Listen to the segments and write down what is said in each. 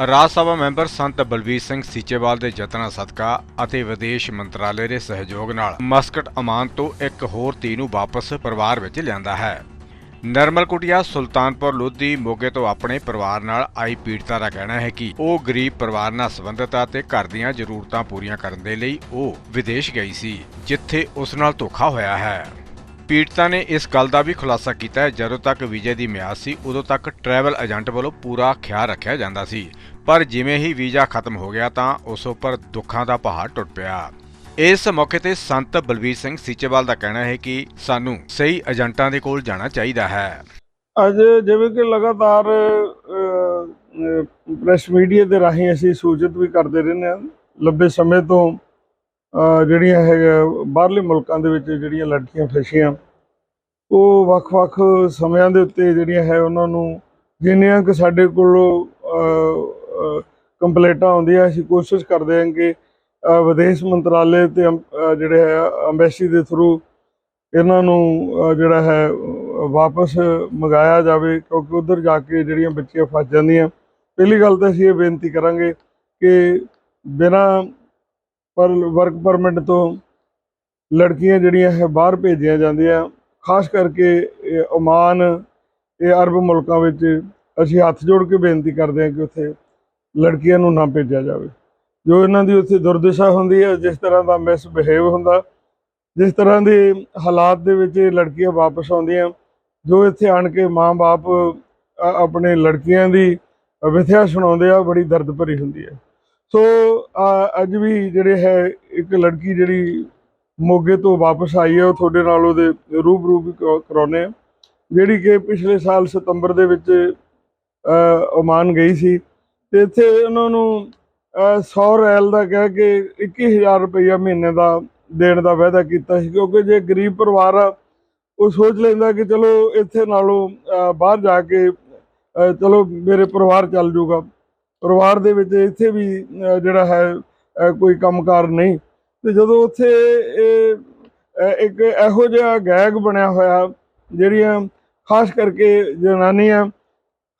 ਰਾਜ ਸਭਾ member ਸੰਤ ਬਲਵੀਰ ਸਿੰਘ ਸੀਚੇਵਾਲ ਦੇ ਯਤਨਾਂ ਸਦਕਾ ਅਤੇ ਵਿਦੇਸ਼ ਮੰਤਰਾਲੇ ਦੇ ਸਹਿਯੋਗ ਨਾਲ ਮਸਕਟ ਅਮਾਨ ਤੋਂ ਇੱਕ ਹੋਰ ਧੀ ਨੂੰ ਵਾਪਸ ਪਰਿਵਾਰ ਵਿੱਚ ਲਿਆਂਦਾ ਹੈ। ਨਰਮਲ ਕੁਟਿਆ ਸੁਲਤਾਨਪੁਰ ਲੋਧੀ ਮੋਗੇ ਤੋਂ ਆਪਣੇ ਪਰਿਵਾਰ ਨਾਲ ਆਈ ਪੀੜਤਾ ਦਾ ਕਹਿਣਾ ਹੈ ਕਿ ਉਹ ਗਰੀਬ ਪਰਿਵਾਰ ਨਾਲ ਸੰਬੰਧਿਤ ਆ ਤੇ ਘਰ ਦੀਆਂ ਜ਼ਰੂਰਤਾਂ ਪੂਰੀਆਂ ਕਰਨ ਦੇ ਲਈ ਉਹ ਵਿਦੇਸ਼ ਗਈ ਸੀ, ਜਿੱਥੇ ਉਸ ਨਾਲ ਧੋਖਾ ਹੋਇਆ ਹੈ। ਪੀੜਤਾ ਨੇ ਇਸ ਗੱਲ ਦਾ ਵੀ ਖੁਲਾਸਾ ਕੀਤਾ ਹੈ। ਜਦੋਂ ਤੱਕ ਵੀਜ਼ੇ ਦੀ ਮਿਆਦ ਸੀ, ਉਦੋਂ ਤੱਕ ਟਰੈਵਲ ਏਜੰਟ ਵੱਲੋਂ ਪੂਰਾ ਖਿਆਲ ਰੱਖਿਆ ਜਾਂਦਾ ਸੀ। ਪਰ ਜਿਵੇਂ ਹੀ ਵੀਜ਼ਾ ਖਤਮ ਹੋ ਗਿਆ ਤਾਂ ਉਸ ਉੱਪਰ ਦੁੱਖਾਂ ਦਾ ਪਹਾੜ ਟੁੱਟ ਪਿਆ। ਇਸ ਮੌਕੇ ਤੇ ਸੰਤ ਬਲਵੀਰ ਸਿੰਘ ਸੀਚੇਵਾਲ ਦਾ ਕਹਿਣਾ ਹੈ ਕਿ ਸਾਨੂੰ ਸਹੀ ਏਜੰਟਾਂ ਦੇ ਕੋਲ ਜਾਣਾ ਚਾਹੀਦਾ ਹੈ। ਅੱਜ ਜਿਵੇਂ ਕਿ ਲਗਾਤਾਰ ਪ੍ਰੈਸ ਮੀਡੀਆ ਦੇ ਰਾਹੀਂ ਅਸੀਂ ਸੂਚਿਤ ਵੀ ਕਰਦੇ ਰਹਿੰਦੇ ਹਾਂ। ਲੰਬੇ ਸਮੇਂ ਤੋਂ ਜਿਹੜੀਆਂ ਹੈਗਾ ਬਾਹਰਲੇ ਮੁਲਕਾਂ ਦੇ ਵਿੱਚ ਜਿਹੜੀਆਂ ਲੜਕੀਆਂ ਫਸੀਆਂ, ਉਹ ਵੱਖ-ਵੱਖ ਸਮਿਆਂ ਦੇ ਉੱਤੇ ਜਿਹੜੀਆਂ ਹੈ ਉਹਨਾਂ ਨੂੰ ਜਿੰਨੀਆਂ ਕਿ ਸਾਡੇ ਕੋਲ ਕੰਪਲੇਂਟਾਂ ਆਉਂਦੀਆਂ, ਅਸੀਂ ਕੋਸ਼ਿਸ਼ ਕਰਦੇ ਹਾਂ ਕਿ ਵਿਦੇਸ਼ ਮੰਤਰਾਲੇ ਤੇ, ਅਮ- ਜਿਹੜੇ ਹੈ ਅੰਬੈਸੀ ਦੇ ਥਰੂ ਇਹਨਾਂ ਨੂੰ ਜਿਹੜਾ ਹੈ ਵਾਪਸ ਮੰਗਾਇਆ ਜਾਵੇ, ਕਿਉਂਕਿ ਉਧਰ ਜਾ ਕੇ ਜਿਹੜੀਆਂ ਬੱਚੀਆਂ ਫਸ ਜਾਂਦੀਆਂ। ਪਹਿਲੀ ਗੱਲ ਤਾਂ ਅਸੀਂ ਇਹ ਬੇਨਤੀ ਕਰਾਂਗੇ ਕਿ ਬਿਨਾਂ ਪਰ ਵਰਕ ਪਰਮਿਟ ਤੋਂ ਲੜਕੀਆਂ ਜਿਹੜੀਆਂ ਹੈ ਬਾਹਰ ਭੇਜੀਆਂ ਜਾਂਦੀਆਂ, ਖਾਸ ਕਰਕੇ ਇਹ ਓਮਾਨ ਇਹ ਅਰਬ ਮੁਲਕਾਂ ਵਿੱਚ ਅਸੀਂ ਹੱਥ ਜੋੜ ਕੇ ਬੇਨਤੀ ਕਰਦੇ ਹਾਂ ਕਿ ਉੱਥੇ ਲੜਕੀਆਂ ਨੂੰ ਨਾ ਭੇਜਿਆ ਜਾਵੇ। ਜੋ ਇਹਨਾਂ ਦੀ ਉੱਥੇ ਦੁਰਦਸ਼ਾ ਹੁੰਦੀ ਹੈ, ਜਿਸ ਤਰ੍ਹਾਂ ਦਾ ਮਿਸਬਿਹੇਵ ਹੁੰਦਾ, ਜਿਸ ਤਰ੍ਹਾਂ ਦੇ ਹਾਲਾਤ ਦੇ ਵਿੱਚ ਇਹ ਲੜਕੀਆਂ ਵਾਪਸ ਆਉਂਦੀਆਂ, ਜੋ ਇੱਥੇ ਆਣ ਕੇ ਮਾਂ-ਬਾਪ ਆਪਣੇ ਲੜਕੀਆਂ ਦੀ ਵਿਥਿਆ ਸੁਣਾਉਂਦੇ ਆ ਬੜੀ ਦਰਦ ਭਰੀ ਹੁੰਦੀ ਹੈ। ਸੋ ਅੱਜ ਵੀ ਜਿਹੜੇ ਹੈ ਇੱਕ ਲੜਕੀ ਜਿਹੜੀ ਮੋਗੇ ਤੋਂ ਵਾਪਸ ਆਈ ਹੈ ਉਹ ਤੁਹਾਡੇ ਨਾਲ ਉਹਦੇ ਰੂਬਰੂ ਵੀ ਕਰਵਾ- ਕਰਾਉਂਦੇ ਆ ਜਿਹੜੀ ਕਿ ਪਿਛਲੇ ਸਾਲ ਸਤੰਬਰ ਦੇ ਵਿੱਚ ਓਮਾਨ ਗਈ ਸੀ। ਤੇ ਇੱਥੇ ਉਹਨਾਂ ਨੂੰ ਅ, 100 ਰੈਲ ਦਾ ਕਹਿ ਕੇ 21000 ਰੁਪਈਆ ਮਹੀਨੇ ਦਾ ਦੇਣ ਦਾ ਵਾਅਦਾ ਕੀਤਾ ਸੀ ਕਿਉਂਕਿ ਜੇ ਗਰੀਬ ਪਰਿਵਾਰ ਆ ਉਹ ਸੋਚ ਲੈਂਦਾ ਕਿ ਚਲੋ ਇੱਥੇ ਨਾਲੋਂ ਬਾਹਰ ਜਾ ਕੇ ਚਲੋ ਮੇਰੇ ਪਰਿਵਾਰ ਚੱਲ ਜੂਗਾ। ਪਰਿਵਾਰ ਦੇ ਵਿੱਚ ਇੱਥੇ ਵੀ ਜਿਹੜਾ ਹੈ ਅ, ਕੋਈ ਕੰਮਕਾਰ ਨਹੀਂ। ਤੇ ਜਦੋਂ ਉੱਥੇ ਇਹ ਇੱਕ ਇਹੋ ਜਿਹਾ ਗੈਗ ਬਣਿਆ ਹੋਇਆ ਜਿਹੜੀਆਂ ਖਾਸ ਕਰਕੇ ਜਨਾਨੀਆਂ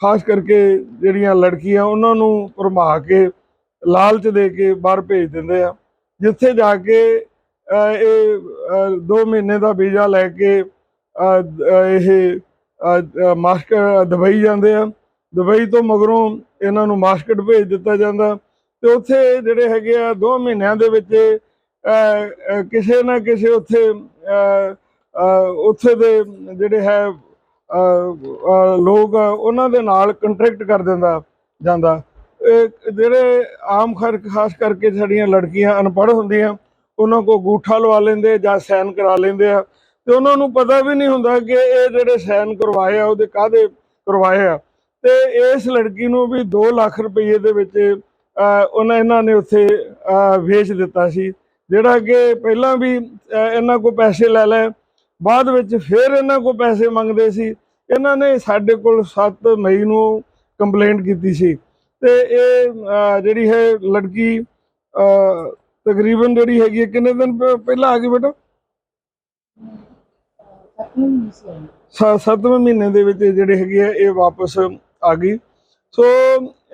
ਖਾਸ ਕਰਕੇ ਜਿਹੜੀਆਂ ਲੜਕੀਆਂ ਉਹਨਾਂ ਨੂੰ ਭਰਮਾ ਕੇ ਲਾਲਚ ਦੇ ਕੇ ਬਾਹਰ ਭੇਜ ਦਿੰਦੇ ਆ ਜਿੱਥੇ ਜਾ ਕੇ ਇਹ 2 ਮਹੀਨੇ ਦਾ ਵੀਜ਼ਾ ਲੈ ਕੇ ਇਹ ਅ, ਅ, ਦੁਬਈ ਜਾਂਦੇ ਆ। ਦੁਬਈ ਤੋਂ ਮਗਰੋਂ ਇਹਨਾਂ ਨੂੰ ਮਾਸਕਟ ਭੇਜ ਦਿੱਤਾ ਜਾਂਦਾ ਤੇ ਉੱਥੇ ਜਿਹੜੇ ਹੈਗੇ ਆ 2 ਮਹੀਨਿਆਂ ਦੇ ਵਿੱਚ ਕਿਸੇ ਨਾ ਕਿਸੇ ਉੱਥੇ ਉੱਥੇ ਦੇ ਜਿਹੜੇ ਹੈ ਲੋਕ ਆ, ਉਹਨਾਂ ਦੇ ਨਾਲ ਕੰਟਰੈਕਟ ਕਰ ਦਿੰਦਾ ਜਾਂਦਾ। ਜਿਹੜੇ ਆਮ ਖਰ ਖਾਸ ਕਰਕੇ ਸਾਡੀਆਂ ਲੜਕੀਆਂ ਅਨਪੜ੍ਹ ਹੁੰਦੀਆਂ ਉਹਨਾਂ ਕੋ ਗੂਠਾ ਲਵਾ ਲੈਂਦੇ ਜਾਂ ਸੈਨ ਕਰਾ ਲੈਂਦੇ ਆ। ਤੇ ਉਹਨਾਂ ਨੂੰ ਪਤਾ ਵੀ ਨਹੀਂ ਹੁੰਦਾ ਕਿ ਇਹ ਜਿਹੜੇ ਸਾਈਨ ਕਰਵਾਏ ਆ ਉਹਦੇ ਕਾਹਦੇ ਕਰਵਾਏ ਆ। ਤੇ ਇਸ ਲੜਕੀ ਨੂੰ ਵੀ 2 ਲੱਖ ਰੁਪਏ ਦੇ ਵਿੱਚ ਉਹਨਾਂ ਇਹਨਾਂ ਨੇ ਉੱਥੇ ਵੇਚ ਦਿੱਤਾ ਸੀ। ਜਿਹੜਾ ਕਿ ਪਹਿਲਾਂ ਵੀ ਇਹਨਾਂ ਕੋ ਪੈਸੇ ਲੈ ਲਏ ਬਾਅਦ ਵਿੱਚ ਫਿਰ ਇਹਨਾਂ ਕੋ ਪੈਸੇ ਮੰਗਦੇ ਸੀ। ਇਹਨਾਂ ਨੇ ਸਾਡੇ ਕੋਲ 7 ਮਈ ਨੂੰ ਕੰਪਲੇਂਟ ਕੀਤੀ ਸੀ। ਤੇ ਇਹ ਜਿਹੜੀ ਹੈ ਲੜਕੀ ਤਕਰੀਬਨ ਜਿਹੜੀ ਹੈਗੀ ਹੈ, ਕਿੰਨੇ ਦਿਨ ਪਹਿਲਾਂ ਆ ਗਈ ਬੇਟਾ? ਸ- ਸੱਤਵੇਂ ਮਹੀਨੇ ਦੇ ਵਿੱਚ ਜਿਹੜੇ ਹੈਗੇ ਆ ਇਹ ਵਾਪਸ ਆ ਗਈ। ਸੋ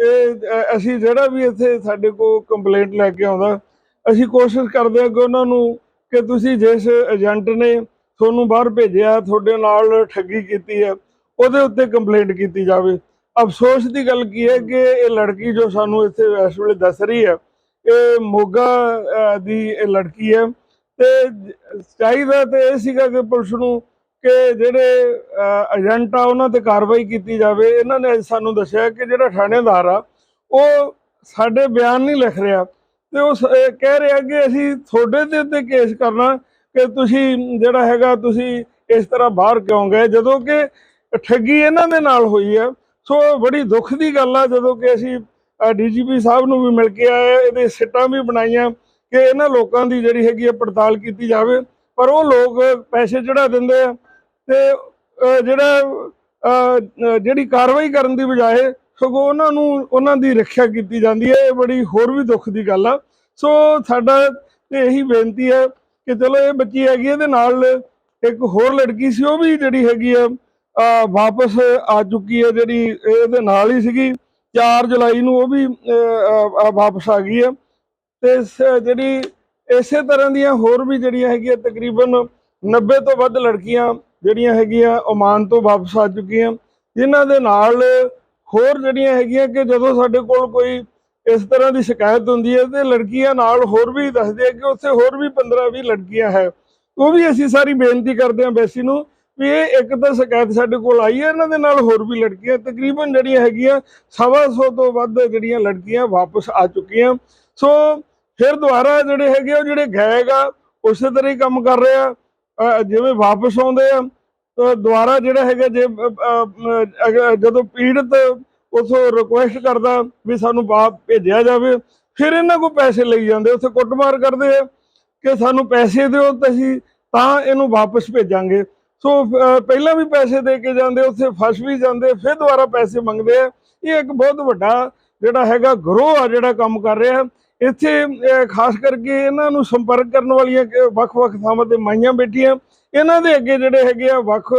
ਇਹ ਅਸੀਂ ਜਿਹੜਾ ਵੀ ਇੱਥੇ ਸਾਡੇ ਕੋਲ ਕੰਪਲੇਂਟ ਲੈ ਕੇ ਆਉਂਦਾ, ਅਸੀਂ ਕੋਸ਼ਿਸ਼ ਕਰਦੇ ਹਾਂ ਕਿ ਉਹਨਾਂ ਨੂੰ ਕਿ ਤੁਸੀਂ ਜਿਸ ਏਜੰਟ ਨੇ ਤੁਹਾਨੂੰ ਬਾਹਰ ਭੇਜਿਆ, ਤੁਹਾਡੇ ਨਾਲ ਠੱਗੀ ਕੀਤੀ ਹੈ, ਉਹਦੇ ਉੱਤੇ ਕੰਪਲੇਂਟ ਕੀਤੀ ਜਾਵੇ। ਅਫਸੋਸ ਦੀ ਗੱਲ ਕੀ ਹੈ ਕਿ ਇਹ ਲੜਕੀ ਜੋ ਸਾਨੂੰ ਇੱਥੇ ਇਸ ਵੇਲੇ ਦੱਸ ਰਹੀ ਹੈ, ਇਹ ਮੋਗਾ ਦੀ ਇਹ ਲੜਕੀ ਹੈ। ਤੇ ਚਾਹੀਦਾ ਤੇ ਇਹ ਸੀਗਾ ਕਿ ਪੁਲਿਸ ਨੂੰ ਕਿ ਜਿਹੜੇ ਏਜੰਟ ਆ, ਉਹਨਾਂ ਤੇ ਕਾਰਵਾਈ ਕੀਤੀ ਜਾਵੇ। ਇਹਨਾਂ ਨੇ ਅੱਜ ਸਾਨੂੰ ਦੱਸਿਆ ਕਿ ਜਿਹੜਾ ਥਾਣੇਦਾਰ ਆ, ਉਹ ਸਾਡੇ ਬਿਆਨ ਨਹੀਂ ਲਿਖ ਰਿਹਾ। ਤੇ ਉਹ ਸ- ਕਹਿ ਰਿਹਾ ਕਿ ਅਸੀਂ ਤੁਹਾਡੇ ਦੇ ਉੱਤੇ ਕੇਸ ਕਰਨਾ, ਕਿ ਤੁਸੀਂ ਜਿਹੜਾ ਹੈਗਾ, ਤੁਸੀਂ ਇਸ ਤਰ੍ਹਾਂ ਬਾਹਰ ਕਿਉਂ ਗਏ? ਜਦੋਂ ਕਿ ਠੱਗੀ ਇਹਨਾਂ ਦੇ ਨਾਲ ਹੋਈ ਆ। ਸੋ ਬੜੀ ਦੁੱਖ ਦੀ ਗੱਲ ਆ, ਜਦੋਂ ਕਿ ਅਸੀਂ ਡੀਜੀਪੀ ਸਾਹਿਬ ਨੂੰ ਵੀ ਮਿਲ ਕੇ ਆਏ, ਇਹਦੇ ਸਿੱਟਾਂ ਵੀ ਬਣਾਈਆਂ ਕਿ ਇਹਨਾਂ ਲੋਕਾਂ ਦੀ ਜਿਹੜੀ ਹੈਗੀ ਆ ਪੜਤਾਲ ਕੀਤੀ ਜਾਵੇ। ਪਰ ਉਹ ਲੋਕ ਪੈਸੇ ਚੜਾ ਦਿੰਦੇ ਆ। ਤੇ ਜਿਹੜਾ ਜਿਹੜੀ ਕਾਰਵਾਈ ਕਰਨ ਦੀ ਬਜਾਏ ਸਗੋਂ ਉਹਨਾਂ ਨੂੰ, ਉਹਨਾਂ ਦੀ ਰੱਖਿਆ ਕੀਤੀ ਜਾਂਦੀ ਹੈ। ਇਹ ਬੜੀ ਹੋਰ ਵੀ ਦੁੱਖ ਦੀ ਗੱਲ ਆ। ਸੋ ਸਾਡਾ ਇਹੀ ਬੇਨਤੀ ਹੈ ਕਿ ਚਲੋ ਇਹ ਬੱਚੀ ਹੈਗੀ ਇਹਦੇ ਨਾਲ ਇੱਕ ਹੋਰ ਲੜਕੀ ਸੀ, ਉਹ ਵੀ ਜਿਹੜੀ ਹੈਗੀ ਆ ਵਾਪਸ ਆ ਚੁੱਕੀ ਹੈ, ਜਿਹੜੀ ਇਹਦੇ ਨਾਲ ਹੀ ਸੀਗੀ। 4 ਜੁਲਾਈ ਨੂੰ ਉਹ ਵੀ ਵਾਪਸ ਆ ਗਈ ਹੈ। ਤੇ ਸ- ਜਿਹੜੀ ਇਸੇ ਤਰ੍ਹਾਂ ਦੀਆਂ ਹੋਰ ਵੀ ਜਿਹੜੀਆਂ ਹੈਗੀਆਂ ਤਕਰੀਬਨ 90 ਤੋਂ ਵੱਧ ਲੜਕੀਆਂ ਜਿਹੜੀਆਂ ਹੈਗੀਆਂ ਓਮਾਨ ਤੋਂ ਵਾਪਸ ਆ ਚੁੱਕੀਆਂ। ਜਿਨ੍ਹਾਂ ਦੇ ਨਾਲ ਹੋਰ ਜਿਹੜੀਆਂ ਹੈਗੀਆਂ ਕਿ ਜਦੋਂ ਸਾਡੇ ਕੋਲ ਕੋਈ ਇਸ ਤਰ੍ਹਾਂ ਦੀ ਸ਼ਿਕਾਇਤ ਹੁੰਦੀ ਹੈ ਤੇ ਲੜਕੀਆਂ ਨਾਲ ਹੋਰ ਵੀ ਦੱਸਦੇ ਆ ਕਿ ਉੱਥੇ ਹੋਰ ਵੀ 15 20 ਲੜਕੀਆਂ ਹੈ। ਉਹ ਵੀ ਅਸੀਂ ਸਾਰੀ ਬੇਨਤੀ ਕਰਦੇ ਹਾਂ ਬੈਸੀ ਨੂੰ ਵੀ ਇਹ ਇੱਕ ਤਾਂ ਸ਼ਿਕਾਇਤ ਸਾਡੇ ਕੋਲ ਆਈ ਹੈ ਇਹਨਾਂ ਦੇ ਨਾਲ ਹੋਰ ਵੀ ਲੜਕੀਆਂ ਤਕਰੀਬਨ ਜਿਹੜੀਆਂ ਹੈਗੀਆਂ ਸਵਾ ਸੌ ਤੋਂ ਵੱਧ ਜਿਹੜੀਆਂ ਲੜਕੀਆਂ ਵਾਪਸ ਆ ਚੁੱਕੀਆਂ। ਸੋ ਫਿਰ ਦੁਬਾਰਾ ਜਿਹੜੇ ਹੈਗੇ ਆ, ਉਹ ਜਿਹੜੇ ਗਏਗਾ ਉਸੇ ਤਰ੍ਹਾਂ ਹੀ ਕੰਮ ਕਰ ਰਹੇ ਆ। ਜਿਵੇਂ ਵਾਪਸ ਆਉਂਦੇ ਆ, ਤਾਂ ਦੁਬਾਰਾ ਜਿਹੜਾ ਹੈਗਾ ਜੇ ਜਦੋਂ ਪੀੜਤ ਉਥੋਂ ਰਿਕੁਐਸਟ ਕਰਦਾ ਵੀ ਸਾਨੂੰ ਵਾਪ ਭੇਜਿਆ ਜਾਵੇ, ਫਿਰ ਇਹਨਾਂ ਕੋਲ ਪੈਸੇ ਲਈ ਜਾਂਦੇ ਉੱਥੇ ਕੁੱਟਮਾਰ ਕਰਦੇ ਆ ਕਿ ਸਾਨੂੰ ਪੈਸੇ ਦਿਓ ਤੇ ਅਸੀਂ ਤਾਂ ਇਹਨੂੰ ਵਾਪਸ ਭੇਜਾਂਗੇ। ਸੋ ਪਹਿਲਾਂ ਵੀ ਪੈਸੇ ਦੇ ਕੇ ਜਾਂਦੇ, ਉੱਥੇ ਫਸ ਵੀ ਜਾਂਦੇ, ਫਿਰ ਦੁਬਾਰਾ ਪੈਸੇ ਮੰਗਦੇ ਆ। ਇਹ ਇੱਕ ਬਹੁਤ ਵੱਡਾ ਜਿਹੜਾ ਹੈਗਾ ਗਰੋਹ ਆ ਜਿਹੜਾ ਕੰਮ ਕਰ ਰਿਹਾ। ਇੱਥੇ ਖਾਸ ਕਰਕੇ ਇਹਨਾਂ ਨੂੰ ਸੰਪਰਕ ਕਰਨ ਵਾਲੀਆਂ ਵੱਖ-ਵੱਖ ਥਾਵਾਂ ਤੇ ਮਾਈਆਂ ਬੈਠੀਆਂ। ਇਹਨਾਂ ਦੇ ਅੱਗੇ ਜਿਹੜੇ ਹੈਗੇ ਆ ਵੱਖ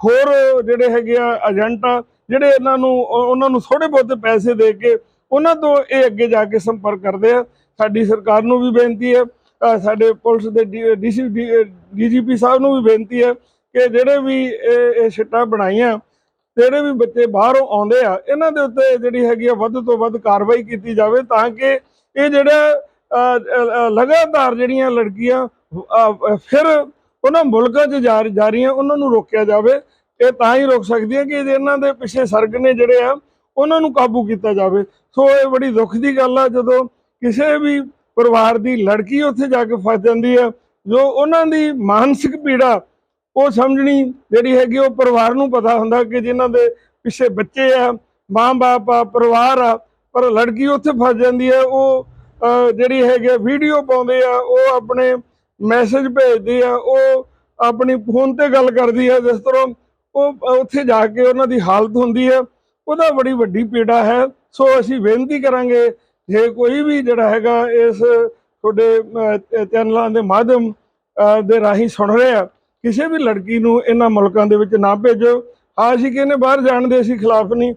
ਹੋਰ ਜਿਹੜੇ ਹੈਗੇ ਆ ਏਜੰਟ ਆ ਜਿਹੜੇ ਇਹਨਾਂ ਨੂੰ ਉਹਨਾਂ ਨੂੰ ਥੋੜੇ ਬਹੁਤੇ ਪੈਸੇ ਦੇ ਕੇ ਉਹਨਾਂ ਤੋਂ ਇਹ ਅੱਗੇ ਜਾ ਕੇ ਸੰਪਰਕ ਕਰਦੇ ਆ। ਸਾਡੀ ਸਰਕਾਰ ਨੂੰ ਵੀ ਬੇਨਤੀ ਹੈ ਸਾਡੇ ਪੁਲਿਸ ਦੇ ਡੀਸੀ ਡੀਜੀਪੀ ਸਾਹਿਬ ਨੂੰ ਵੀ ਬੇਨਤੀ ਹੈ ਕਿ ਜਿਹੜੇ ਵੀ ਇਹ ਇਹ ਸਿੱਟਾਂ ਬਣਾਈਆਂ, ਜਿਹੜੇ ਵੀ ਬੱਚੇ ਬਾਹਰੋਂ ਆਉਂਦੇ ਆ, ਇਹਨਾਂ ਦੇ ਉੱਤੇ ਜਿਹੜੀ ਹੈਗੀ ਆ ਵੱਧ ਤੋਂ ਵੱਧ ਕਾਰਵਾਈ ਕੀਤੀ ਜਾਵੇ ਤਾਂ ਕਿ ਇਹ ਜਿਹੜਾ ਲਗਾਤਾਰ ਜਿਹੜੀਆਂ ਲੜਕੀਆਂ ਫਿਰ ਉਹਨਾਂ ਮੁਲਕਾਂ 'ਚ ਜਾ ਜਾ ਰਹੀਆਂ, ਉਹਨਾਂ ਨੂੰ ਰੋਕਿਆ ਜਾਵੇ, ਇਹ ਤਾਂ ਹੀ ਰੋਕ ਸਕਦੀਆਂ ਕਿ ਇਹਨਾਂ ਦੇ ਪਿੱਛੇ ਸਰਗ ਨੇ ਜਿਹੜੇ ਆ, ਉਹਨਾਂ ਨੂੰ ਕਾਬੂ ਕੀਤਾ ਜਾਵੇ। ਸੋ ਇਹ ਬੜੀ ਦੁੱਖ ਦੀ ਗੱਲ ਆ, ਜਦੋਂ ਕਿਸੇ ਵੀ ਪਰਿਵਾਰ ਦੀ ਲੜਕੀ ਉੱਥੇ ਜਾ ਕੇ ਫਸ ਜਾਂਦੀ ਆ, ਜੋ ਉਹਨਾਂ ਦੀ ਮਾਨਸਿਕ ਪੀੜਾ, ਉਹ ਸਮਝਣੀ ਜਿਹੜੀ ਹੈਗੀ, ਉਹ ਪਰਿਵਾਰ ਨੂੰ ਪਤਾ ਹੁੰਦਾ ਕਿ ਜਿਨ੍ਹਾਂ ਦੇ ਪਿੱਛੇ ਬੱਚੇ ਆ, ਮਾਂ-ਬਾਪ ਆ, ਪਰਿਵਾਰ ਆ ਪਰ ਲੜਕੀ ਉੱਥੇ ਫਸ ਜਾਂਦੀ ਹੈ, ਉਹ ਜਿਹੜੀ ਹੈਗੀ ਵੀਡੀਓ ਪਾਉਂਦੇ ਆ, ਉਹ ਆਪਣੇ ਮੈਸੇਜ ਭੇਜਦੇ ਆ, ਉਹ ਆਪਣੀ ਫੋਨ ਤੇ ਗੱਲ ਕਰਦੀ ਆ, ਜਿਸ ਤਰ੍ਹਾਂ ਉਹ ਉੱਥੇ ਜਾ ਕੇ ਉਹਨਾਂ ਦੀ ਹਾਲਤ ਹੁੰਦੀ ਹੈ ਉਹਦਾ ਬੜੀ ਵੱਡੀ ਪੀੜਾ ਹੈ। ਸੋ ਅਸੀਂ ਬੇਨਤੀ ਕਰਾਂਗੇ, ਜੇ ਕੋਈ ਵੀ ਜਿਹੜਾ ਹੈਗਾ ਇਸ ਤੁਹਾਡੇ ਚੈਨਲਾਂ ਦੇ ਮਾਧਿਅਮ ਦੇ ਰਾਹੀਂ ਸੁਣ ਰਿਹਾ, ਕਿਸੇ ਵੀ ਲੜਕੀ ਨੂੰ ਇਹਨਾਂ ਮੁਲਕਾਂ ਦੇ ਵਿੱਚ ਨਾ ਭੇਜੋ। ਹਾਂ ਅਸੀਂ ਕਹਿੰਦੇ ਬਾਹਰ ਜਾਣ ਦੇ ਅਸੀਂ ਖਿਲਾਫ ਨਹੀਂ।